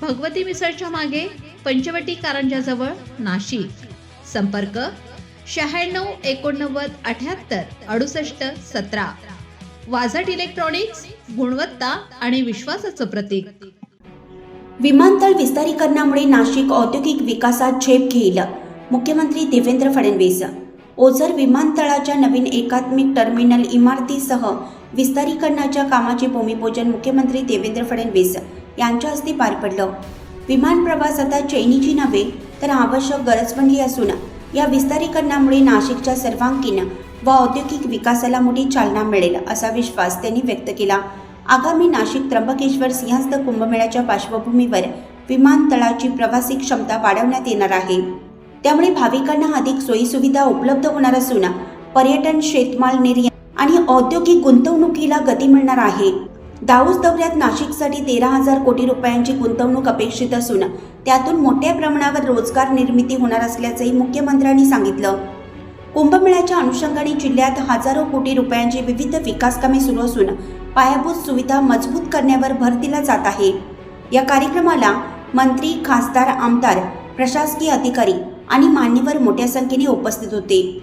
भगवती मिसळच्या मागे पंचवटी कारंजाजवळ नाशिक. संपर्क शहाण्णव एकोणनव्वद अठ्याहत्तर अडुसष्ट सतरा. वाझट इलेक्ट्रॉनिक्स गुणवत्ता आणि विश्वासाचं प्रतीक. विमानतळ विस्तारीकरणामुळे नाशिक औद्योगिक विकासात झेप घेईल मुख्यमंत्री देवेंद्र फडणवीस. ओझर विमानतळाच्या नवीन एकात्मिक टर्मिनल इमारतीसह विस्तारीकरणाच्या कामाचे भूमिपूजन मुख्यमंत्री देवेंद्र फडणवीस. यांच्या हस्ते पार पडलं. विमान प्रवास आता चैनीची नव्हे तर आवश्यक गरज बनली असून या विस्तारीकरणामुळे नाशिकच्या सर्वांगीण व औद्योगिक विकासाला मोठी चालना मिळेल असा विश्वास त्यांनी व्यक्त केला. आगामी नाशिक त्र्यंबकेश्वर सिंहस्थ कुंभमेळ्याच्या पार्श्वभूमीवर विमानतळाची प्रवासी क्षमता वाढवण्यात येणार आहे. त्यामुळे भाविकांना अधिक सोयीसुविधा उपलब्ध होणार असून पर्यटन शेतमाल निर्यात आणि औद्योगिक गुंतवणुकीला गती मिळणार आहे. दाऊस दौऱ्यात नाशिकसाठी तेरा हजार कोटी रुपयांची गुंतवणूक अपेक्षित असून त्यातून मोठ्या प्रमाणावर रोजगार निर्मिती होणार असल्याचंही मुख्यमंत्र्यांनी सांगितलं. कुंभमेळ्याच्या अनुषंगाने जिल्ह्यात हजारो कोटी रुपयांची विविध विकासकामे सुरू असून पायाभूत सुविधा मजबूत करण्यावर भर दिला जात आहे. या कार्यक्रमाला मंत्री खासदार आमदार प्रशासकीय अधिकारी आणि मान्यवर मोठ्या संख्येने उपस्थित होते.